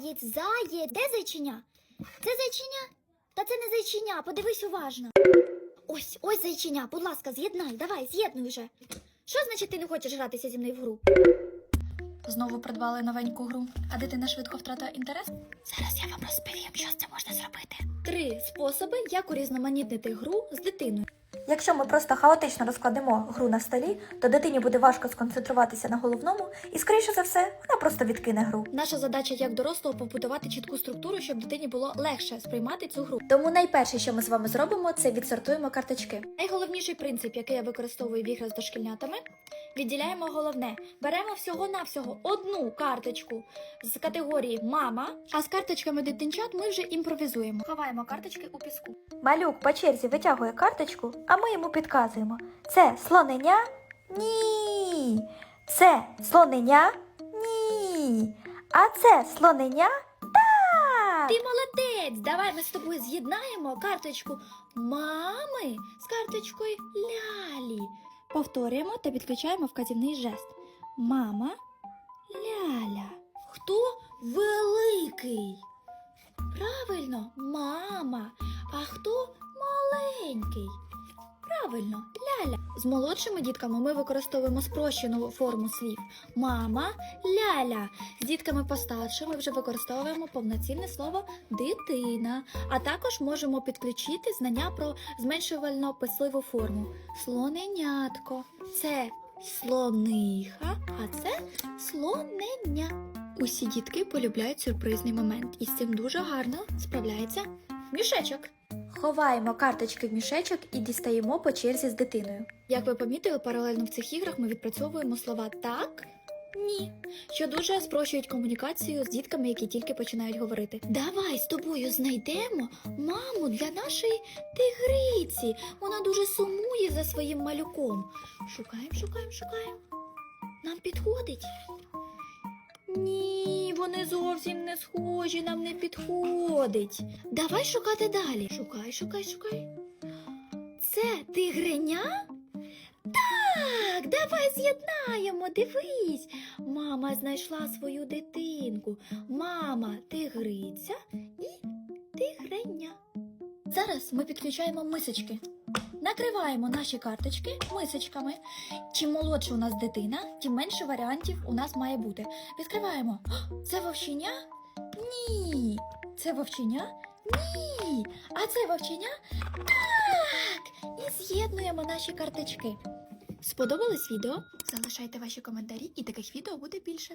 Заєць, заєць. Де зайчиня? Це зайчиня? Та це не зайчиня, подивись уважно. Ось, ось зайчиня, будь ласка, з'єднай, давай, з'єднуй вже. Що значить ти не хочеш гратися зі мною в гру? Знову придбали новеньку гру, а дитина швидко втратила інтерес? Зараз я вам розповім, що з цим можна зробити. Три способи, як урізноманітнити гру з дитиною. Якщо ми просто хаотично розкладемо гру на столі, то дитині буде важко сконцентруватися на головному, і, скоріше за все, вона просто відкине гру. Наша задача як дорослого побудувати чітку структуру, щоб дитині було легше сприймати цю гру. Тому найперше, що ми з вами зробимо, це відсортуємо карточки. Найголовніший принцип, який я використовую в іграх з дошкільнятами, відділяємо головне. Беремо всього-навсього одну карточку з категорії мама, а з карточками дитинчат ми вже імпровізуємо. Ховаємо карточки у піску. Малюк по черзі витягує карточку, а ми йому підказуємо. Це слонення? Ні. Це слонення? Ні. А це слонення? Так. Ти молодець! Давай ми з тобою з'єднаємо карточку мами з карточкою лялі. Повторюємо та підключаємо вказівний жест. Мама, ляля. Хто великий? Правильно, мама. А хто маленький? З молодшими дітками ми використовуємо спрощену форму слів. Мама, ляля. З дітками постарше ми вже використовуємо повноцінне слово дитина, а також можемо підключити знання про зменшувально писливу форму. Слоненятко. Це слониха, а це слонення. Усі дітки полюбляють сюрпризний момент, і з цим дуже гарно справляється мішечок. Ховаємо карточки в мішечок і дістаємо по черзі з дитиною. Як ви помітили, паралельно в цих іграх ми відпрацьовуємо слова так, ні, що дуже спрощують комунікацію з дітками, які тільки починають говорити. Давай з тобою знайдемо маму для нашої тигриці. Вона дуже сумує за своїм малюком. Шукаємо, шукаємо, шукаємо. Нам підходить. Ні, вони зовсім не схожі, нам не підходить. Давай шукати далі. Шукай, шукай, шукай. Це тигреня? Так, давай з'єднаємо, дивись. Мама знайшла свою дитинку. Мама тигриця і тигреня. Зараз ми підключаємо мисочки. Накриваємо наші карточки мисочками. Чим молодша у нас дитина, тим менше варіантів у нас має бути. Відкриваємо. Це вовчення? Ні. Це вовчення? Ні. А це вовчення? Так. І з'єднуємо наші карточки. Сподобалось відео? Залишайте ваші коментарі, і таких відео буде більше.